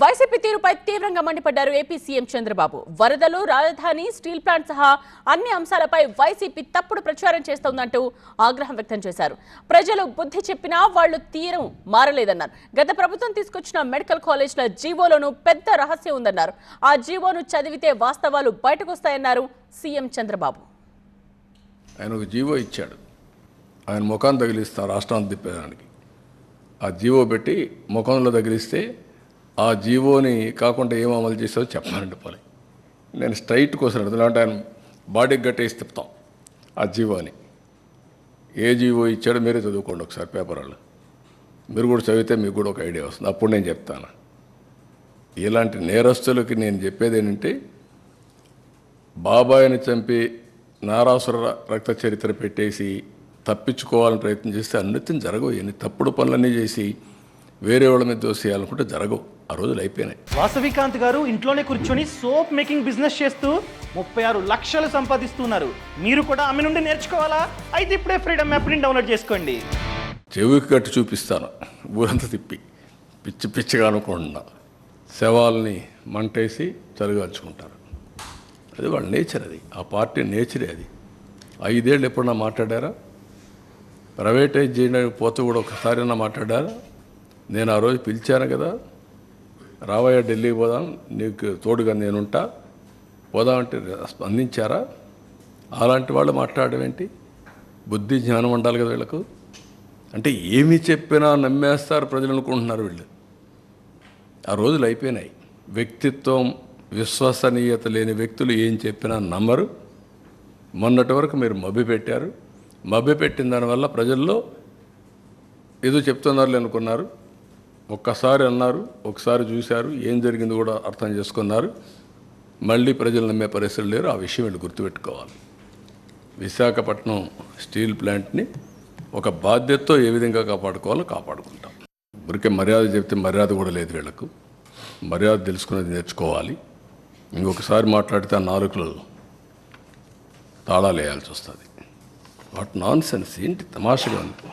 YCP తీరుపై తీవ్రంగా మండిపడ్డారు ఏపీ సీఎం చంద్రబాబు. వరదలు రాజధాని స్టీల్ ప్లాంట్ సహా అన్ని అంశాలపై వైసీపీ తప్పుడు ప్రచారం చేస్తోందంటూ ఆగ్రహం వ్యక్తం చేశారు. ప్రజలు బుద్ధి చెప్పినా వాళ్ళు తీరం మారలేదన్నారు. గత ప్రభుత్వం తీసుకొచ్చిన మెడికల్ కాలేజ్ల జీవోలోనూ పెద్ద రహస్యం ఉందన్నారు. ఆ జీవోను చదివితే వాస్తవాలు బయటకొస్తాయన్నారు సీఎం చంద్రబాబు. ఆయన ఒక జీవో ఇచ్చాడు. ఆయన ముఖాన్ని తగిలిస్తా రాష్ట్రాన్ని తిప్పేదానికి. ఆ జీవో పెట్టి ముఖంలో తగిలిస్తే ఆ జీవోని కాకుండా ఏం అమలు చేసావో చెప్పాలండి పోలే నేను స్ట్రైట్ కోసం అడుగుతున్నా. ఆయన బాడీకి గట్టేసి తిప్పుతాం ఆ జీవోని. ఏ జీవో ఇచ్చాడో మీరే చదువుకోండి ఒకసారి పేపర్ వాళ్ళు. మీరు కూడా చదివితే మీకు కూడా ఒక ఐడియా వస్తుంది. అప్పుడు నేను చెప్తాను. ఇలాంటి నేరస్తులకి నేను చెప్పేది ఏంటంటే బాబాయిని చంపి నారాసుర రక్త చరిత్ర పెట్టేసి తప్పించుకోవాలని ప్రయత్నం చేస్తే అన్నిటిని జరగవు. ఎన్ని తప్పుడు పనులన్నీ చేసి వేరే వాళ్ళ మీద దోసేయాలనుకుంటే జరగవు. ఆ రోజులు అయిపోయినాయి. వాసవికాంత్ గారు ఇంట్లోనే కూర్చొని సోప్ మేకింగ్ బిజినెస్ చేస్తూ ముప్పై ఆరు లక్షలు సంపాదిస్తున్నారు. మీరు కూడా ఆమె నుండి నేర్చుకోవాలా? అయితే ఇప్పుడే ఫ్రీడమ్ యాప్ని డౌన్లోడ్ చేసుకోండి. చెవికి కట్టి చూపిస్తాను. ఊరంతా తిప్పి. పిచ్చి పిచ్చిగా అనుకుండా శవాల్ని మంటేసి చలిగాల్చుకుంటారు. అది వాళ్ళ నేచర్ అది. ఆ పార్టీ నేచరే అది. ఐదేళ్ళు ఎప్పుడన్నా మాట్లాడారా? ప్రైవేటైజ్ చేయడానికి పోతే కూడా ఒకసారి మాట్లాడారా? నేను ఆ రోజు పిలిచాను కదా. రావయ్య ఢిల్లీకి పోదాం నీకు తోడుగా నేనుంటా. పోదామంటే స్పందించారా? అలాంటి వాళ్ళు మాట్లాడడం ఏంటి? బుద్ధి జ్ఞానం ఉండాలి కదా వీళ్ళకు. అంటే ఏమి చెప్పినా నమ్మేస్తారు ప్రజలు అనుకుంటున్నారు వీళ్ళు. ఆ రోజులు అయిపోయినాయి. వ్యక్తిత్వం విశ్వసనీయత లేని వ్యక్తులు ఏం చెప్పినా నమ్మరు. మొన్నటి వరకు మీరు మభ్య పెట్టారు. మభ్య పెట్టిన దానివల్ల ప్రజల్లో ఏదో చెప్తున్నారు అనుకున్నారు. ఒక్కసారి అన్నారు ఒకసారి చూశారు ఏం జరిగింది కూడా అర్థం చేసుకున్నారు. మళ్ళీ ప్రజలు నమ్మే పరిస్థితులు లేరు ఆ విషయం వీళ్ళు గుర్తుపెట్టుకోవాలి. విశాఖపట్నం స్టీల్ ప్లాంట్ని ఒక బాధ్యతతో ఏ విధంగా కాపాడుకోవాలో కాపాడుకుంటాం. ఊరికే మర్యాద చెప్తే మర్యాద కూడా లేదు వీళ్ళకు. మర్యాద తెలుసుకునేది నేర్చుకోవాలి. ఇంకొకసారి మాట్లాడితే ఆ నాలుగులో తాళాలు వేయాల్సి వస్తుంది. వాట్ నాన్ సెన్స్ ఏంటి తమాషగా ఉంది?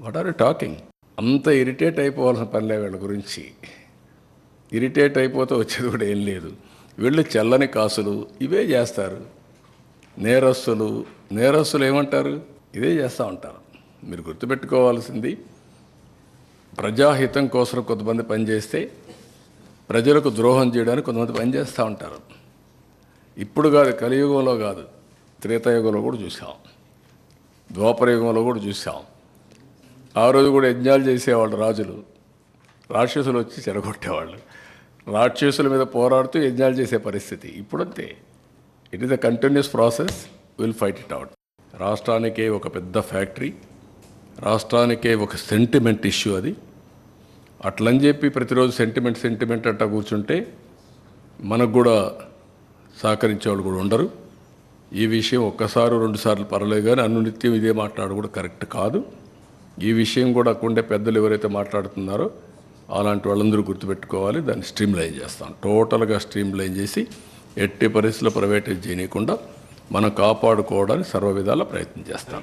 వాట్ ఆర్ యూ టాకింగ్ అంత ఇరిటేట్ అయిపోవాల్సిన పనిలే వీళ్ళ గురించి. ఇరిటేట్ అయిపోతే వచ్చేది కూడా ఏం లేదు. వీళ్ళు చల్లని కాసులు ఇవే చేస్తారు. నేరస్తులు నేరస్తులు ఏమంటారు? ఇదే చేస్తూ ఉంటారు. మీరు గుర్తుపెట్టుకోవాల్సింది ప్రజాహితం కోసం కొంతమంది పనిచేస్తే ప్రజలకు ద్రోహం చేయడానికి కొంతమంది పనిచేస్తూ ఉంటారు. ఇప్పుడు కాదు కలియుగంలో కాదు త్రేతాయుగంలో కూడా చూసాం. ద్వాపరయుగంలో కూడా చూసాం. ఆ రోజు కూడా యజ్ఞాలు చేసేవాళ్ళు రాజులు. రాక్షసులు వచ్చి చెడగొట్టేవాళ్ళు రాక్షసుల మీద పోరాడుతూ యజ్ఞాలు చేసే పరిస్థితి. ఇప్పుడంతే. It is a continuous process will fight it out రాష్ట్రానికే ఒక పెద్ద ఫ్యాక్టరీ. రాష్ట్రానికే ఒక సెంటిమెంట్ ఇష్యూ అది. అట్లని చెప్పి ప్రతిరోజు సెంటిమెంట్ సెంటిమెంట్ అట్టా కూర్చుంటే మనకు కూడా సహకరించేవాళ్ళు కూడా ఉండరు. ఈ విషయం ఒక్కసారి రెండుసార్లు పర్లేదు కానీ అనునిత్యం ఇదే మాట్లాడు కూడా కరెక్ట్ కాదు. ఈ విషయం కూడా ఉండే పెద్దలు ఎవరైతే మాట్లాడుతున్నారో అలాంటి వాళ్ళందరూ గుర్తుపెట్టుకోవాలి దాన్ని స్ట్రీమ్ లైన్ చేస్తాం. టోటల్గా స్ట్రీమ్ లైన్ చేసి ఎట్టి పరిస్థితుల్లో ప్రైవేటైజ్ చేయకుండా మనం కాపాడుకోవడానికి సర్వ విధాల ప్రయత్నం చేస్తాం.